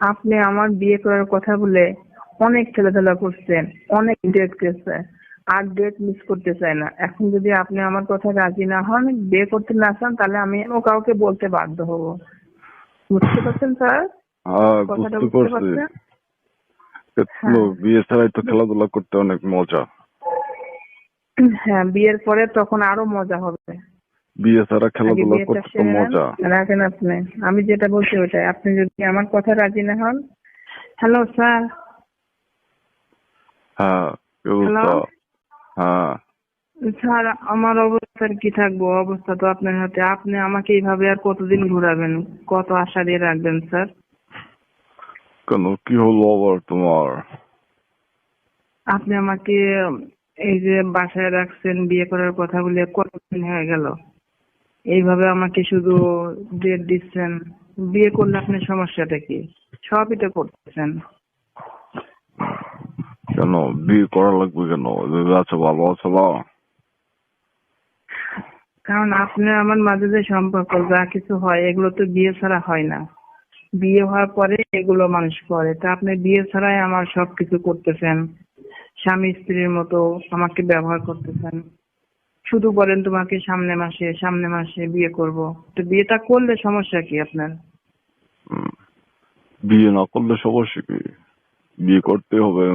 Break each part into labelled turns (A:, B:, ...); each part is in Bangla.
A: আপনি আমার বিয়ে করার কথা বলে অনেক খেলাধুলা করছেন অনেক ডেট গেছে আর ডেট মিস করতে চাই না। এখন যদি আপনি আমার কথা রাজি না হন বিয়ে করতে না চান তাহলে আমি অন্য কাউকে বলতে বাধ্য হব। বুঝতে পারছেন স্যার?
B: হ্যাঁ
A: কথাটা
B: বুঝতে
A: বুঝতে পারছেন? হ্যাঁ।
B: বিয়ে ছাড়াই তো খেলাধুলা করতে অনেক মজা।
A: হ্যাঁ বিয়ের পরে তখন আরও মজা হবে।
B: বিয়ে ছাড়া খেলাধুলা করতে মজা।
A: রাখেন আপনি। আমি যেটা বলছি ওটাই। আপনি যদি আমার কথা রাজি না হন হ্যালো স্যার।
B: হ্যাঁ? হ্যাঁ।
A: স্যার আমার অবস্থার কি থাকব? অবস্থা তো আপনার হাতে। আপনি আমাকে এইভাবে আর কতদিন ঘোরাবেন? কত আশা দিয়ে রাখবেন স্যার?
B: কেন? কি হলো আবার তোমার?
A: আপনি আমাকে এই যে বাসায় রাখছেন বিয়ে করার কথা বলে কতদিন হয়ে গেল? এইভাবে আমাকে শুধু ডেট দিচ্ছেন। বিয়ে করলে আপনার সমস্যাটা কি? সবই তো করতেছেন।
B: কেন? বিয়ে করা লাগবে কেন? আছে ভালো আছে না
A: কারণ আপনি আমার মাঝে যে সম্পর্ক যা কিছু হয় এগুলো তো বিয়ে ছাড়া হয় না। বিয়ে হওয়ার পরে এগুলো মানুষ করে। তা আপনি বিয়ে ছাড়াই আমার সবকিছু করতেছেন। স্বামী স্ত্রীর মতো আমাকে ব্যবহার করতেছেন। শুধু বলেন তোমাকে সামনে মাসে সামনে মাসে বিয়ে করব। তো বিয়েটা করলে সমস্যা কি আপনার?
B: বিয়ে না করলে সমস্যা কি? বিয়ে করতে হবে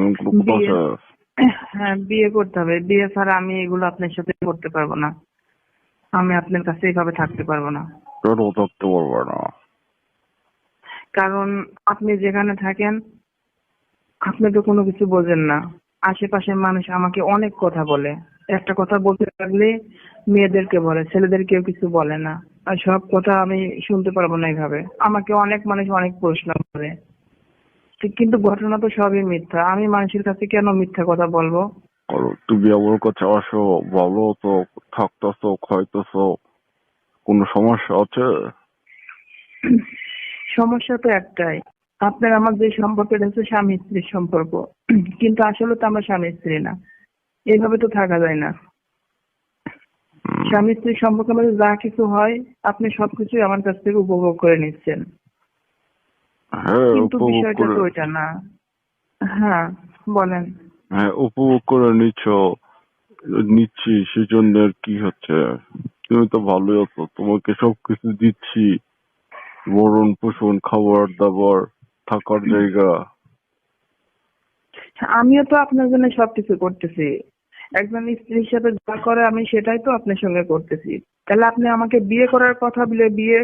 A: হ্যাঁ বিয়ে করতে হবে। বিয়ে ছাড়া আমি এগুলো আপনার সাথে করতে পারব না। আমি আপনার কাছে এইভাবে থাকতে পারব না।
B: কেন থাকতে পারবে না?
A: কারণ আপনি যেখানে থাকেন আপনি তো কোনো কিছু বোঝেন না। আশেপাশের মানুষ আমাকে অনেক কথা বলে। একটা কথা বলতে লাগলে মেয়েদেরকে বলে ছেলেদেরকেও কিছু বলে না। আর সব কথা আমি শুনতে পারব না এইভাবে। আমাকে অনেক মানুষ অনেক প্রশ্ন করে। কিন্তু ঘটনা তো সবই মিথ্যা। আমি মানুষের কাছে কেন মিথ্যা কথা বলব?
B: তুমি আমার কাছে আসো ভালো তো থাকতেছো খাইতেছো। কোনো সমস্যা আছে?
A: সমস্যা তো একটাই। আপনার আমার যে সম্পর্কটা হচ্ছে স্বামী স্ত্রীর সম্পর্ক। কিন্তু আসলে তো আমরা স্বামী স্ত্রী না। এইভাবে তো থাকা যায় না। স্বামী স্ত্রীর সম্পর্কের মধ্যে যা কিছু হয় আপনি সবকিছুই আমার কাছ থেকে উপভোগ করে নিচ্ছেন।
B: হ্যাঁ
A: কিন্তু বিষয়টা তো ওইটা না। হ্যাঁ বলেন।
B: হ্যাঁ উপভোগ করে নিচ্ছ নিচ্ছি সেজন্য আর কি হচ্ছে? তুমি তো ভালোই আছো তোমাকে সবকিছু দিচ্ছি। বরণ পোষণ খাবার দাবার থাকার জায়গা।
A: আমিও তো আপনার জন্য সবকিছু করতেছি। একজন স্ত্রীর সাথে যা করে, আমি সেটাই তো আপনার সঙ্গে করতেছি। তাহলে আপনি আমাকে বিয়ে করার কথা বলে বিয়ে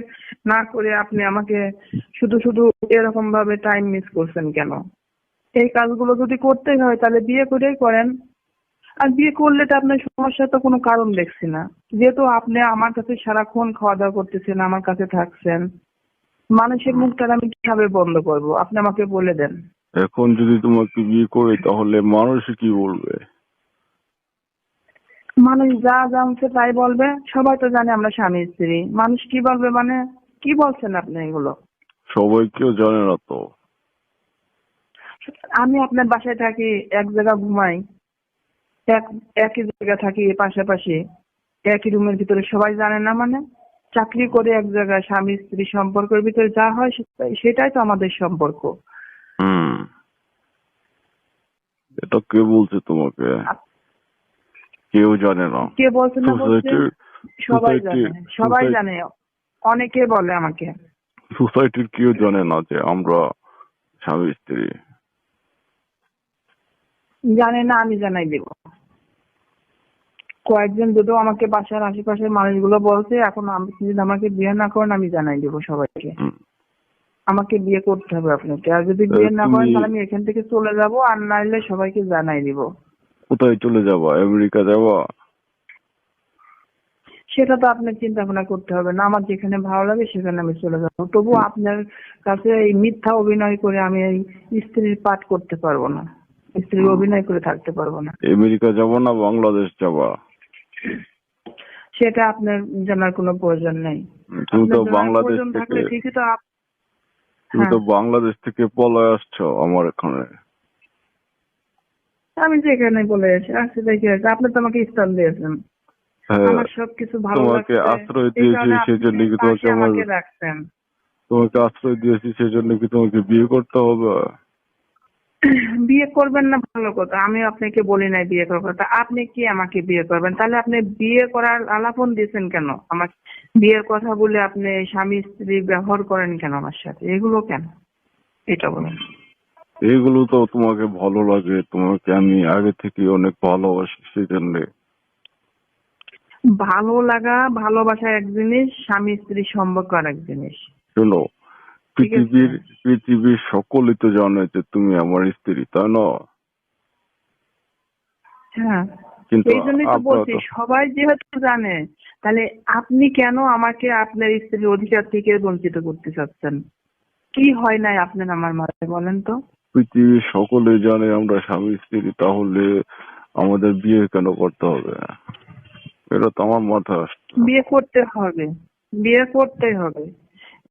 A: না করে আপনি আমাকে শুধু শুধু এরকম ভাবে টাইম মিস করছেন কেন? এই কাজগুলো যদি করতেই হয়, তাহলে বিয়ে করেই করেন। আর বিয়ে করলে তো আপনার সমস্যার তো কোনো কারণ দেখছি না। যেহেতু আপনি আমার কাছে সারাক্ষণ খাওয়া দাওয়া করতেছেন, আমার কাছে থাকছেন, মানুষের মুখটা আমি কীভাবে বন্ধ করব? আপনি আমাকে বলে দেন।
B: এখন যদি তোমাকে বিয়ে করি, তাহলে মানুষ কি বলবে?
A: মানুষ যা জানছে তাই বলবে সবাই তো জানে আমরা স্বামী স্ত্রী। মানুষ কি বলবে মানে কি বলছেন আপনি এগুলো?
B: সবাই কেউ জানে না তো।
A: আমি আপনার বাসায় থাকি এক জায়গা ঘুমাই এক একই জায়গা থাকি পাশাপাশি একই রুমের ভিতরে সবাই জানে না মানে চাকরি করে এক জায়গায় স্বামী স্ত্রী সম্পর্কের ভিতরে যা হয় সেটাই- সেটাই তো আমাদের সম্পর্ক।
B: হুম। এটা কে বলছে তোমাকে? কেউ জানে না।
A: কে বলছে না বলছে সবাই জানে সবাই জানে। অনেকে বলে আমাকে।
B: সোসাইটির কেউ জানে না যে আমরা স্বামী স্ত্রী।
A: জানে না আমি জানাই দেব। কয়েকজন দুটো আমাকে বাসার আশেপাশের মানুষগুলো বলছে এখন আমি যদি আমাকে বিয়ে না করেন আমি জানাই দেব সবাইকে। আমাকে বিয়ে করতে হবে আপনাকে। আর যদি বিয়ে না করেন তাহলে আমি এখান থেকে চলে যাব আর নাইলে সবাইকে জানাই দিব।
B: কোথায় চলে যাবা? আমেরিকা যাবা?
A: সেটা তো আপনার চিন্তা ভাবনা করতে হবে না। আমার যেখানে ভালো লাগে সেখানে আমি চলে যাব। তবু আপনার কাছে এই মিথ্যা অভিনয় করে আমি এই স্ত্রীর পাঠ করতে পারব না। স্ত্রীর অভিনয় করে থাকতে পারব না।
B: আমেরিকা যাব না বাংলাদেশ যাব?
A: সেটা আপনার জানার কোনো প্রয়োজন নেই।
B: তুমি তো বাংলাদেশ থেকে
A: ঠিকই তো
B: তুমি তো
A: হ্যাঁ।
B: বাংলাদেশ থেকে পলায় আসছো আমার এখানে।
A: আমি যেখানে বলে এসে আসছে দেখে আছে আপনি তো আমাকে স্থান দিয়েছেন।
B: হ্যাঁ
A: আমার সবকিছু ভালো
B: তোমাকে আশ্রয় দিয়েছি সেজন্য কি তোমাকে
A: রাখছেন
B: তোমাকে আশ্রয় দিয়েছি সেজন্য কি তোমাকে বিয়ে করতে হবে?
A: বিয়ে করবেন না ভালো কথা। আমি আপনাকে বলি নাই বিয়ে করার কথা। আপনি কি আমাকে বিয়ে করবেন? তাহলে আপনি বিয়ে করার আলাপন দিয়েছেন কেন? আমার বিয়ের কথা বলে আপনি স্বামী স্ত্রী ব্যবহার করেন কেন আমার সাথে? এগুলো কেন? এটা বলেন।
B: এইগুলো তো তোমাকে ভালো লাগে তোমাকে আমি আগে থেকে অনেক ভালোবাসি সেই জন্য।
A: ভালো লাগা ভালোবাসা এক জিনিস স্বামী স্ত্রী সম্পর্ক আর এক জিনিস।
B: শোনো পৃথিবীর পৃথিবীর সকলেই তো জানে যে তুমি আমার স্ত্রী তাই না?
A: হ্যাঁ
B: কিন্তু
A: বলছি সবাই যেহেতু জানে তাহলে আপনি কেন আমাকে আপনার স্ত্রীর অধিকার থেকে বঞ্চিত করতে চাচ্ছেন? কি হয় নাই আপনার আমার মাথায় বলেন তো?
B: পৃথিবীর সকলে জানে আমরা স্বামী স্ত্রী তাহলে আমাদের বিয়ে কেন করতে হবে? এটা তো আমার মাথায় আসছে।
A: বিয়ে করতে হবে। বিয়ে করতেই হবে।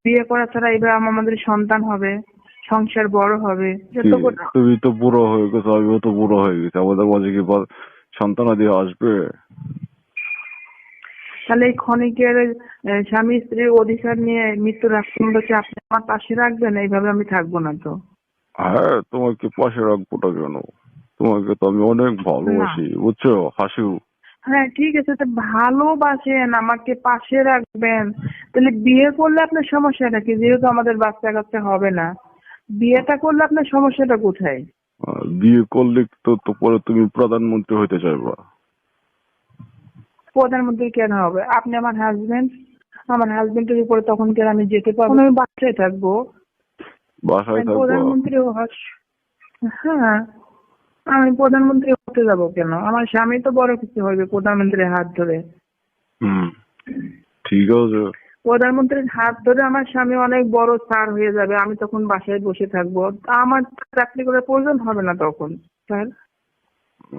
A: বিয়ে করা ছাড়া এবার আমাদের সন্তান হবে সংসার বড় হবে।
B: তুমি তো বুড়ো হয়ে গেছো আমিও তো বুড়ো হয়ে গেছি। আমাদের মাঝে কি বা- সন্তানাদি আসবে?
A: তাহলে এই ক্ষণিকের স্বামী স্ত্রীর অধিকার নিয়ে মৃত্যুর আগ পর্যন্ত কি আপনি আমার পাশে রাখবেন? এইভাবে আমি থাকব না তো।
B: হ্যাঁ তোমাকে পাশে রাখব না কেন? তোমাকে তো আমি অনেক ভালোবাসি বুঝছ? হাসিও
A: হ্যাঁ ঠিক আছে তো ভালোবাসেন আমাকে পাশে রাখবেন। তাহলে বিয়ে করলে আপনার সমস্যাটা কি? যেহেতু আমাদের বাচ্চা কাচ্চা হবে না। বিয়েটা করলে আপনার সমস্যাটা কোথায়?
B: বিয়ে করলে তো তো পরে তুমি প্রধানমন্ত্রী হইতে চাইবা।
A: প্রধানমন্ত্রী কেন হবে? আপনি আমার হাজবেন্ড আমার হাজবেন্ডের উপরে তখন কি আর আমি যেতে পারব? আমি বাচ্চায় থাকব।
B: বাসায়
A: আমি প্রধানমন্ত্রী হ্যাঁ আমি প্রধানমন্ত্রী হতে যাব কেন? আমার স্বামী তো বড় কিছু হবে প্রধানমন্ত্রীর হাত ধরে।
B: হুম ঠিক আছে।
A: প্রধানমন্ত্রীর হাত ধরে আমার স্বামী অনেক বড় স্যার হয়ে যাবে আমি তখন বাসায় বসে থাকব। আমার চাকরি করার প্রয়োজন হবে না তখন স্যার।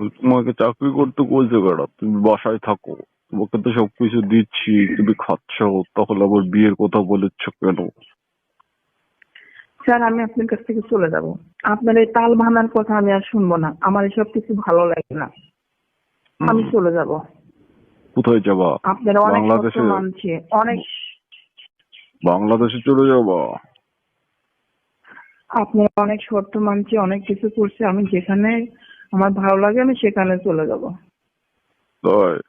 B: তোমাকে চাকরি করতে বলছে কেন? তুমি বাসায় থাকো তোমাকে তো সবকিছু দিচ্ছি তুমি খাচ্ছ তখন আবার বিয়ের কথা বলেছ কেন?
A: স্যার আমি আপনার কাছ থেকে চলে যাব। আপনার এই তাল ভাঙার কথা আমি আর শুনব না। আমার এসব কিছু ভালো লাগে না। আমি চলে যাব।
B: কোথায় যাবা?
A: আপনার অনেক
B: বাংলাদেশে?
A: মানছি। অনেক
B: বাংলাদেশে চলে যাব?
A: আপনার অনেক শর্ত মানছে অনেক কিছু করছে। আমি যেখানে আমার ভালো লাগে আমি সেখানে চলে যাব।
B: তাই?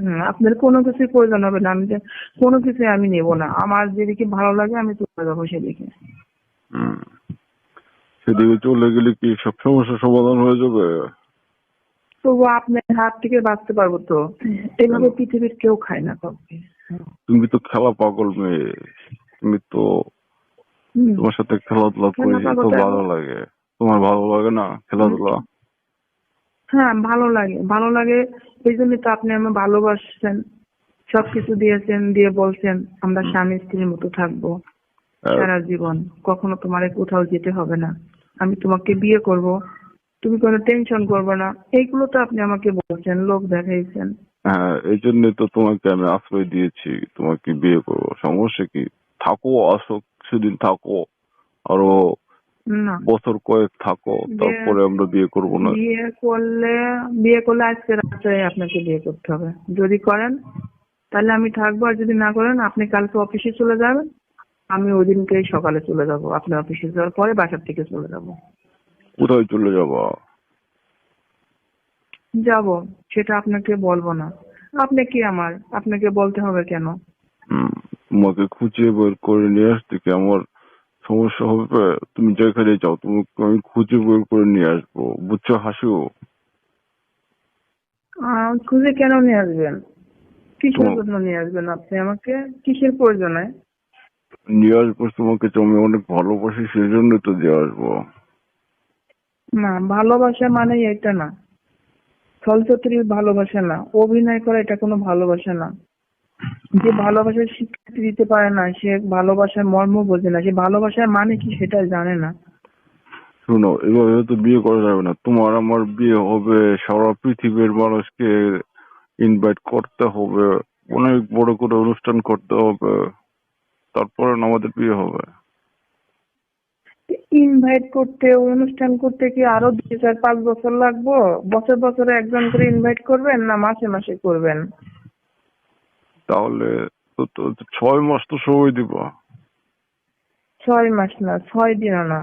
A: হুম, আপনার কোনো কিছুই প্রয়োজন হবে না আমি যে কোনো কিছু আমি নেব না। আমার যেদিকে ভালো লাগে আমি চলে যাব সেদিকে।
B: সেদিকে চলে গেলে কি সব সমস্যার সমাধান হয়ে যাবে?
A: তবু আপনার হাত থেকে বাঁচতে পারব তো। এইভাবে পৃথিবীর কেউ খায় না কাউকে।
B: তুমি তো খেলা পাগল মেয়ে। তুমি তো তোমার সাথে খেলাধুলা
A: খেলা
B: করি
A: তো
B: ভালো লাগে। তোমার ভালো লাগে না খেলাধুলা?
A: হ্যাঁ ভালো লাগে। ভালো লাগে এই জন্যই তো আপনি আমার ভালোবাসছেন সবকিছু দিয়েছেন দিয়ে বলছেন আমরা স্বামী স্ত্রীর মতো থাকব সারা জীবন। কখনো তোমার কোথাও যেতে হবে না। আমি তোমাকে বিয়ে করব। তুমি কোনো টেনশন করবে না। এইগুলো তো আপনি আমাকে বলছেন লোক দেখাইছেন।
B: হ্যাঁ এই জন্য তো তোমাকে আমি আশ্রয় দিয়েছি তোমাকে বিয়ে করব। সমস্যা কি? থাকো আসো সেদিন থাকো। আরও
A: না।
B: বছর কয়েক থাকো তারপরে আমরা বিয়ে করব না।
A: বিয়ে করলে বিয়ে করলে আজকে রাত্রে আপনাকে বিয়ে করতে হবে। যদি করেন তাহলে আমি থাকব আর যদি না করেন আপনি কালকে অফিসে চলে যাবেন আমি ওই দিনকেই সকালে চলে যাব। আপনি অফিসে যাওয়ার পরে বাসার থেকে চলে যাব।
B: কোথায় চলে যাবা?
A: যাব সেটা আপনাকে বলব না। আপনি কি আমার? আপনাকে বলতে হবে কেন?
B: তোমাকে খুঁজে বের করে নিয়ে আসতে কি আমার? সমস্যা হবে তুমি যেখানে যাও তুমি আমি খুঁজে বের করে নিয়ে আসব বুঝছ
A: আহ, খুঁজে কেন নিয়ে আসবেন কিসের জন্য নিয়ে আসবেন আপনি আমাকে কিসের প্রয়োজনে
B: নিয়ে আসব তোমাকে তুমি অনেক ভালোবাসি সেই জন্য তো দিয়ে আসব
A: না ভালোবাসা মানে এটা না চলচ্চিত্রের ভালোবাসা না অভিনয় করা এটা কোনো ভালোবাসা না যে ভালোবাসার স্বীকৃতি দিতে পারে না সে ভালোবাসার মর্ম বোঝে না সে ভালোবাসার মানে কি সেটা জানে না।
B: শোনো এভাবে তো বিয়ে করা যাবে না। তোমার আমার বিয়ে হবে সারা পৃথিবীর মানুষকে ইনভাইট করতে হবে অনেক বড় করে অনুষ্ঠান করতে হবে তারপরে আমাদের বিয়ে হবে।
A: ইনভাইট করতে অনুষ্ঠান করতে কি আরও দুই চার পাঁচ বছর লাগবো? বছর বছরে একজন করে ইনভাইট করবেন না মাসে মাসে করবেন?
B: তাহলে তো তো ছয় মাস তো সময় দিব।
A: ছয় মাস না ছয় দিনও না।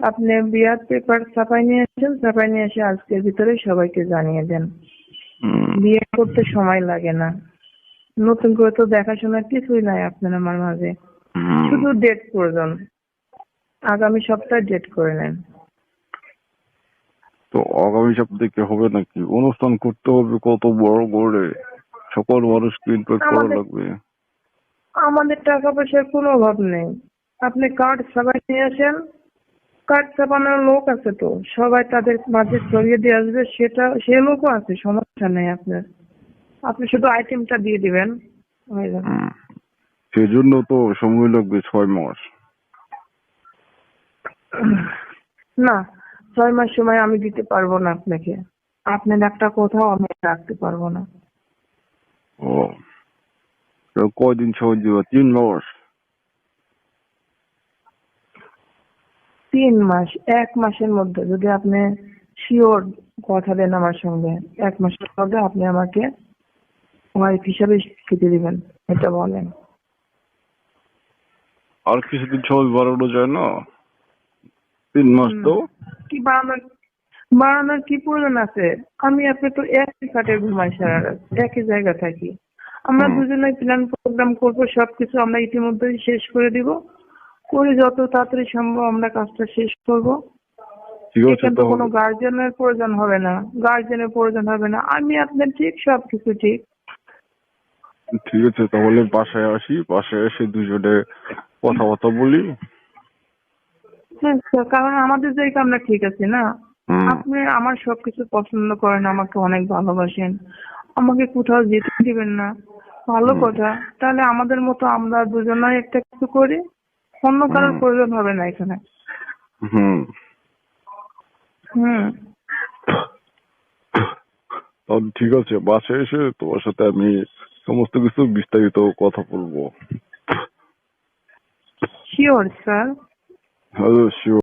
A: আপনি বিয়ার পেপার ছাপাই নিয়ে আসেন ছাপাই নিয়ে এসে আজকের ভিতরে সবাইকে জানিয়ে দেন। বিয়ে করতে সময় লাগে না। নতুন করে তো দেখাশোনা কিছুই নাই আপনার আমার মাঝে। শুধু ডেট প্রয়োজন আগামী সপ্তাহে ডেট করে নেন।
B: তো আগামী সপ্তাহে কি হবে নাকি? অনুষ্ঠান করতে হবে কত বড় করে? সকল মানুষকে ইনভাইট করা লাগবে।
A: আমাদের টাকা পয়সার কোনো অভাব নেই। আপনি কার্ড ছাপাই নিয়ে আসেন। কার্ড ছাপানোর লোক আছে তো। সবাই তাদের মাঝে ছড়িয়ে দিয়ে আসবে। সেটা সে লোকও আছে সমস্যা নেই আপনার। আপনি শুধু আইটেমটা দিয়ে দিবেন।
B: সেজন্য তো সময় লাগবে ছয় মাস।
A: না ছয় মাস সময় আমি দিতে পারব না আপনাকে। আপনার একটা কোথাও আমি রাখতে পারব না।
B: ও তো কয়দিন সময় দিবা তিন মাস
A: তিন মাস এক মাসের মধ্যে যদি আপনি শিওর কথা দেন আমার সঙ্গে এক মাসের মধ্যে আপনি আমাকে ওয়াইফ হিসাবে স্বীকৃতি দিবেন এটা বলেন।
B: আর কিছুদিন সময় বাড়ানো যায় না? তিন মাস তো?
A: কি বাড়ানোর বাড়ানোর কি প্রয়োজন আছে? আমি আপনি তো একই খাটে ঘুমাই সারা রাত একই জায়গা থাকি। আমরা। দুজনে প্ল্যান প্রোগ্রাম করব সবকিছু আমরা ইতিমধ্যেই শেষ করে দিব। করে যত তাড়াতাড়ি সম্ভব আমরা কাজটা শেষ করব। কোনো গার্জেনের প্রয়োজন হবে না। গার্জেনের প্রয়োজন হবে না। আমি আপনার ঠিক সবকিছু ঠিক।
B: ঠিক আছে তাহলে বাসায় আসি। বাসায় এসে দুজনে কথাবার্তা বলি।
A: হ্যাঁ কারণ আমাদের জায়গা আমরা ঠিক আছি না। আপনি আমার সবকিছু পছন্দ করেন আমাকে অনেক ভালোবাসেন। আমাকে কোথাও যেতে দিবেন না। ভালো কথা। তাহলে আমাদের মতো আমরা দুজনেই একটা কিছু করি? অন্য কারোর প্রয়োজন হবে না এখানে।
B: হুম।
A: হুম।
B: ঠিক আছে বাসে এসে তোমার সাথে আমি সমস্ত কিছু বিস্তারিত কথা বলব।
A: Sure sir
B: hello sure